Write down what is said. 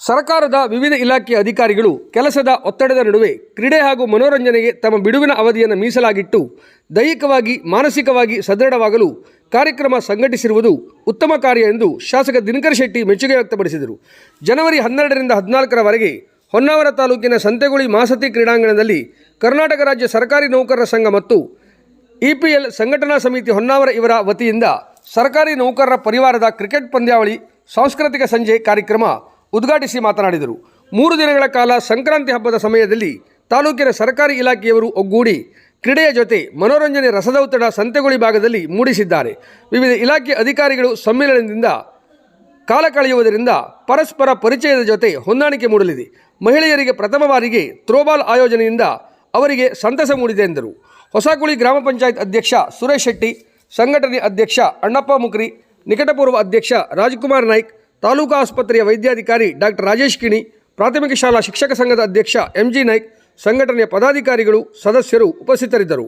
ಸರ್ಕಾರದ ವಿವಿಧ ಇಲಾಖೆಯ ಅಧಿಕಾರಿಗಳು ಕೆಲಸದ ಒತ್ತಡದ ನಡುವೆ ಕ್ರೀಡೆ ಹಾಗೂ ಮನೋರಂಜನೆಗೆ ತಮ್ಮ ಬಿಡುವಿನ ಅವಧಿಯನ್ನು ಮೀಸಲಾಗಿಟ್ಟು ದೈಹಿಕವಾಗಿ, ಮಾನಸಿಕವಾಗಿ ಸದೃಢವಾಗಲು ಕಾರ್ಯಕ್ರಮ ಸಂಘಟಿಸಿರುವುದು ಉತ್ತಮ ಕಾರ್ಯ ಎಂದು ಶಾಸಕ ದಿನಕರ ಶೆಟ್ಟಿ ಮೆಚ್ಚುಗೆ ವ್ಯಕ್ತಪಡಿಸಿದರು. ಜನವರಿ ಹನ್ನೆರಡರಿಂದ ಹದಿನಾಲ್ಕರವರೆಗೆ ಹೊನ್ನಾವರ ತಾಲೂಕಿನ ಸಂತೆಗುಳಿ ಮಾಸತಿ ಕ್ರೀಡಾಂಗಣದಲ್ಲಿ ಕರ್ನಾಟಕ ರಾಜ್ಯ ಸರ್ಕಾರಿ ನೌಕರರ ಸಂಘ ಮತ್ತು ಇಪಿಎಲ್ ಸಂಘಟನಾ ಸಮಿತಿ ಹೊನ್ನಾವರ ಇವರ ವತಿಯಿಂದ ಸರ್ಕಾರಿ ನೌಕರರ ಪರಿವಾರದ ಕ್ರಿಕೆಟ್ ಪಂದ್ಯಾವಳಿ, ಸಾಂಸ್ಕೃತಿಕ ಸಂಜೆ ಕಾರ್ಯಕ್ರಮ ಉದ್ಘಾಟಿಸಿ ಮಾತನಾಡಿದರು. ಮೂರು ದಿನಗಳ ಕಾಲ ಸಂಕ್ರಾಂತಿ ಹಬ್ಬದ ಸಮಯದಲ್ಲಿ ತಾಲೂಕಿನ ಸರ್ಕಾರಿ ಇಲಾಖೆಯವರು ಒಗ್ಗೂಡಿ ಕ್ರೀಡೆಯ ಜೊತೆ ಮನೋರಂಜನೆ ರಸದೌತಣ ಸಂತೆಗುಳಿ ಭಾಗದಲ್ಲಿ ಮೂಡಿಸಿದ್ದಾರೆ. ವಿವಿಧ ಇಲಾಖೆ ಅಧಿಕಾರಿಗಳು ಸಮ್ಮೇಳನದಿಂದ ಕಾಲ ಕಳೆಯುವುದರಿಂದ ಪರಸ್ಪರ ಪರಿಚಯದ ಜೊತೆ ಹೊಂದಾಣಿಕೆ ಮೂಡಲಿದೆ. ಮಹಿಳೆಯರಿಗೆ ಪ್ರಥಮ ಬಾರಿಗೆ ಥ್ರೋಬಾಲ್ ಆಯೋಜನೆಯಿಂದ ಅವರಿಗೆ ಸಂತಸ ಮೂಡಿದೆ ಎಂದರು. ಹೊಸಕುಳಿ ಗ್ರಾಮ ಪಂಚಾಯತ್ ಅಧ್ಯಕ್ಷ ಸುರೇಶ್ ಶೆಟ್ಟಿ, ಸಂಘಟನೆ ಅಧ್ಯಕ್ಷ ಅಣ್ಣಪ್ಪ ಮುಕ್ರಿ, ನಿಕಟಪೂರ್ವ ಅಧ್ಯಕ್ಷ ರಾಜ್ಕುಮಾರ್ ನಾಯ್ಕ್ ತಾಲೂಕು ಆಸ್ಪತ್ರೆಯ ವೈದ್ಯಾಧಿಕಾರಿ ಡಾಕ್ಟರ್ ರಾಜೇಶ್ ಕಿಣಿ, ಪ್ರಾಥಮಿಕ ಶಾಲಾ ಶಿಕ್ಷಕ ಸಂಘದ ಅಧ್ಯಕ್ಷ ಎಂಜಿ ನಾಯ್ಕ್, ಸಂಘಟನೆಯ ಪದಾಧಿಕಾರಿಗಳು, ಸದಸ್ಯರು ಉಪಸ್ಥಿತರಿದ್ದರು.